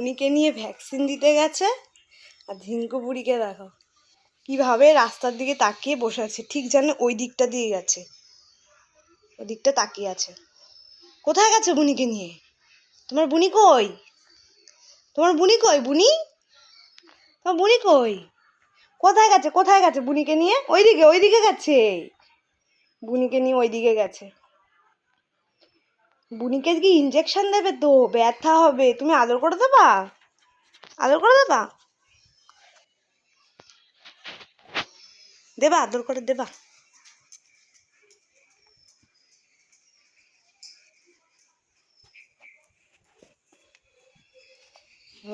বুনিকে নিয়ে ভ্যাকসিন দিতে গেছে? আর ঝিঙ্কু বুড়িকে দেখো, কীভাবে রাস্তার দিকে তাকিয়ে বসে আছে, ঠিক যেন ওই দিকটা দিয়ে গেছে। ওই দিকটা তাকিয়ে আছে। কোথায় গেছে বুনিকে নিয়ে? তোমার বুনি কই? তোমার বুনি কই, বুনি? তোমার বুনি কই? কোথায় গেছে কোথায় গেছে বুনিকে নিয়ে? ওইদিকে ওইদিকে গেছে। বুনিকে নিয়ে ওইদিকে গেছে। বুনিকে কি ইঞ্জেকশন দেবে তো? ব্যথা হবে। তুমি আদর করে দেবা? আদর করে দেবা? দেবা, আদর করে দেবা।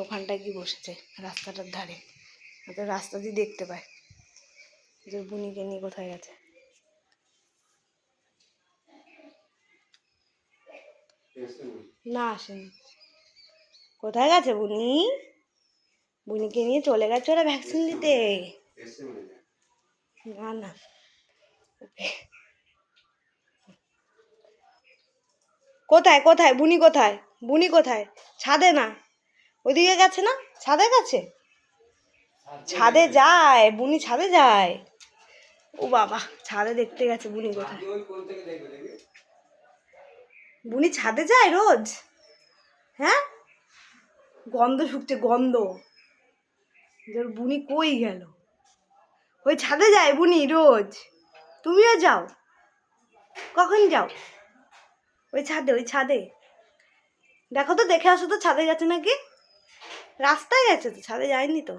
ওখানটায় কি বসেছে, রাস্তাটার ধারে। রাস্তা দিয়ে দেখতে পায় যে বুনিকে নিয়ে কোথায় গেছে। না আসেনি। কোথায় গেছে বুনি? বুনিকে নিয়ে চলে গেছে ওরা ভ্যাকসিন দিতে। না না। কোথায় কোথায়? বুনি কোথায়? বুনি কোথায়? ছাদে না? ওইদিকে গেছে না? ছাদে গেছে? ছাদে যায়, বুনি ছাদে যায়। ও বাবা, ছাদে দেখতে গেছে বুনি কোথায়। বুনি ছাদে যায় রোজ? হ্যাঁ? গন্ধ শুকছে, গন্ধ। ওর বুনি কই গেল? ওই ছাদে যায় বুনি রোজ। তুমিও যাও। কখন যাও? ওই ছাদে ওই ছাদে। দেখো তো, দেখে আসো তো, ছাদে গেছে নাকি? রাস্তায় গেছে তো, ছাদে যায়নি তো?